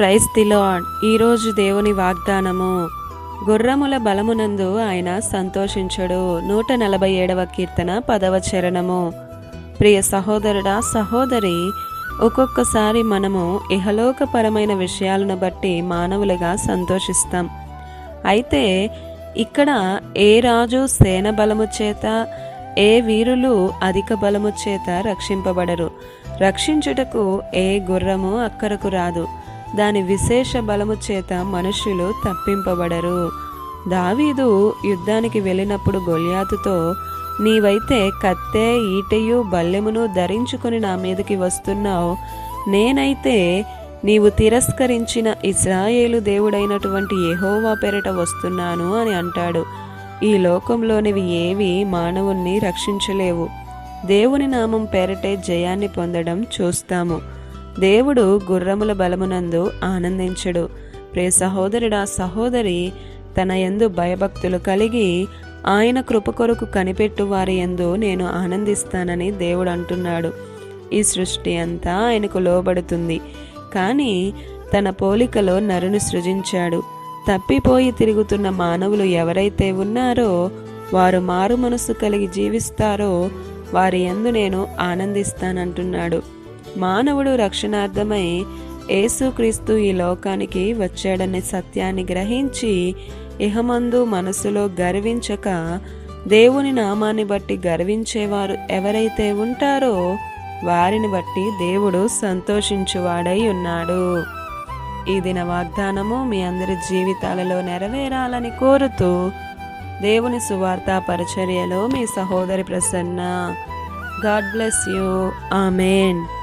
Praise the ఈరోజు దేవుని వాగ్దానము గుర్రముల బలమునందు ఆయన సంతోషించడు. నూట నలభై ఏడవ కీర్తన పదవ చరణము. ప్రియ సహోదరుడా సహోదరి ఒక్కొక్కసారి మనము ఇహలోకపరమైన విషయాలను బట్టి మానవులుగా సంతోషిస్తాం. అయితే ఇక్కడ ఏ రాజు సేన బలము చేత ఏ వీరులు అధిక బలము చేత రక్షింపబడరు. రక్షించుటకు ఏ గుర్రము అక్కరకు రాదు. దాని విశేష బలము చేత మనుష్యులు తప్పింపబడరు. దావీదు యుద్ధానికి వెళ్ళినప్పుడు గొల్యాతుతో నీవైతే కత్తె ఈటెయు బల్లెమును ధరించుకొని నా మీదకి వస్తున్నావు. నేనైతే నీవు తిరస్కరించిన ఇస్రాయేలు దేవుడైనటువంటి యహోవా పెరట వస్తున్నాను అని అంటాడు. ఈ లోకంలోనివి ఏవి మానవుణ్ణి రక్షించలేవు. దేవుని నామం పేరటే జయాన్ని పొందడం చూస్తాము. దేవుడు గుర్రముల బలమునందు ఆనందించడు. ప్రియ సహోదరుడా సహోదరి తన యందు భయభక్తులు కలిగి ఆయన కృప కొరకు కనిపెట్టు వారి యందు నేను ఆనందిస్తానని దేవుడు అంటున్నాడు. ఈ సృష్టి అంతా ఆయనకు లోబడుతుంది. కానీ తన పోలికలో నరుని సృజించాడు. తప్పిపోయి తిరుగుతున్న మానవులు ఎవరైతే ఉన్నారో వారు మారు మనసు కలిగి జీవిస్తారో వారి యందు నేను ఆనందిస్తానంటున్నాడు. మానవుడు రక్షణార్థమై యేసుక్రీస్తు ఈ లోకానికి వచ్చాడనే సత్యాన్ని గ్రహించి ఇహమందు మనసులో గర్వించక దేవుని నామాన్ని బట్టి గర్వించేవారు ఎవరైతే ఉంటారో వారిని బట్టి దేవుడు సంతోషించువాడై ఉన్నాడు. ఈ దిన వాగ్దానము మీ అందరి జీవితాలలో నెరవేరాలని కోరుతూ దేవుని సువార్త పరిచర్యలో మీ సహోదరి Prasanna. God bless you. Amen.